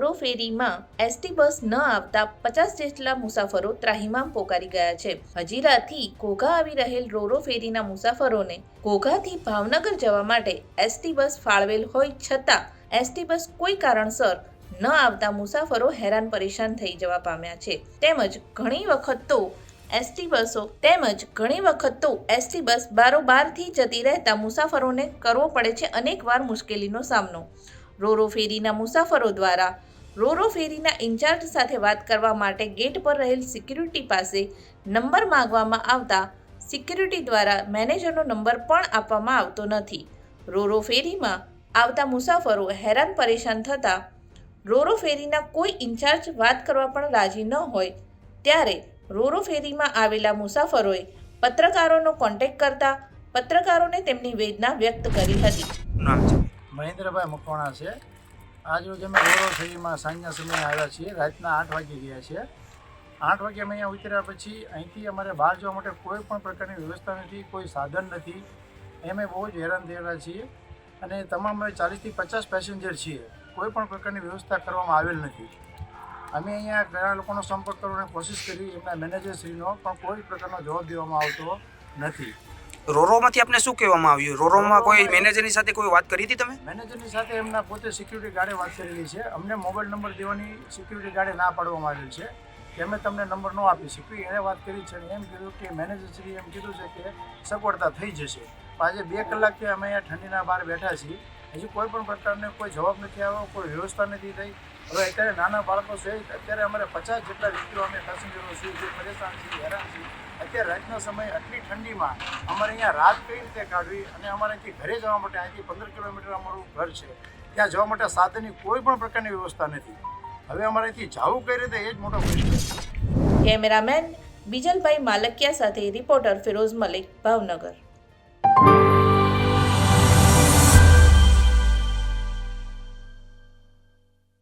ફેરીમાં ST bus ન આવતા પચાસ જેટલા મુસાફરો ત્રાહિમામ પોકારી ગયા છે. હજીરાથી ઘોઘા આવી રહેલ રોરો ફેરીના મુસાફરોને ઘોઘાથી ભાવનગર જવા માટે એસટી બસ ફાળવેલ હોય છતાં એસટી બસ કોઈ કારણસર ન આવતા મુસાફરો હેરાન પરેશાન થઈ જવા પામ્યા છે. તેમજ ઘણી વખત તો એસટી બસો તેમજ ઘણી વખત તો એસટી બસ બારોબારથી જતી રહેતા મુસાફરોને કરવો પડે છે અનેકવાર મુશ્કેલીનો સામનો. રોરો ફેરીના મુસાફરો દ્વારા રોરો ફેરીના ઇન્ચાર્જ સાથે વાત કરવા માટે ગેટ પર રહેલ સિક્યુરિટી પાસે નંબર માંગવામાં આવતા સિક્યુરિટી દ્વારા મેનેજરનો નંબર પણ આપવામાં આવતો નથી. રોરો ફેરીમાં આવતા મુસાફરો હેરાન પરેશાન થતાં રોરો ફેરીના કોઈ ઇન્ચાર્જ વાત કરવા પણ રાજી ન હોય ત્યારે રોરો ફેરીમાં આવેલા મુસાફરોએ પત્રકારોનો કોન્ટેક્ટ કરતા પત્રકારોને તેમની વેદના વ્યક્ત કરી હતી. મહેન્દ્રભાઈ મકવાણા છે. આજરોજ અમે રોરો શેરીમાં સાંજના સમયે આવ્યા છીએ. રાતના આઠ વાગે ગયા છે. આઠ વાગે અમે અહીંયા ઉતર્યા પછી અહીંથી અમારે બહાર જવા માટે કોઈ પણ પ્રકારની વ્યવસ્થા નથી, કોઈ સાધન નથી. એમે બહુ જ હેરાન થયેલા છીએ અને તમામ અમે ચાલીસથી પચાસ પેસેન્જર છીએ. કોઈ પણ પ્રકારની વ્યવસ્થા કરવામાં આવેલ નથી. અમે અહીંયા ઘણા લોકોનો સંપર્ક કરવાની કોશિશ કરી, એમના મેનેજરશ્રીનો પણ કોઈ પ્રકારનો જવાબ દેવામાં આવતો નથી. રોરોમાંથી આપને શું કહેવામાં આવ્યું? રોરોમાં કોઈ મેનેજરની સાથે કોઈ વાત કરી હતી તમે? મેનેજરની સાથે એમના પોતે સિક્યુરિટી ગાર્ડે વાત કરેલી છે. અમને મોબાઈલ નંબર દેવાની સિક્યુરિટી ગાર્ડે ના પાડવામાં આવેલ છે કે અમે તમને નંબર ન આપી શકીએ એણે વાત કરી છે એમ કીધું કે મેનેજરશ્રીએ એમ કીધું છે કે સગવડતા થઈ જશે. આજે બે કલાકથી અમે અહીંયા ઠંડીના બહાર બેઠા છીએ. હજી કોઈ પણ પ્રકારનો કોઈ જવાબ નથી આવ્યો, કોઈ વ્યવસ્થા નથી થઈ. હવે અત્યારે નાના બાળકો છે, અત્યારે અમારે પચાસ જેટલા વ્યક્તિઓ અમે પેસેન્જરો છીએ જે પરેશાન છીએ હેરાન છીએ અત્યારે રાતનો સમય આટલી ઠંડીમાં અમારે અહીંયા રાત કઈ રીતે કાઢવી અને અમારે અહીંથી ઘરે જવા માટે અહીંથી પંદર કિલોમીટર અમારું ઘર છે. ત્યાં જવા માટે સાધનની કોઈ પણ પ્રકારની વ્યવસ્થા નથી. હવે અમારે અહીંથી જવું કઈ રીતે એ જ મોટો પ્રશ્ન કેમેરામેન બીજલભાઈ માલકિયા સાથે રિપોર્ટર ફિરોઝ મલિક, ભાવનગર.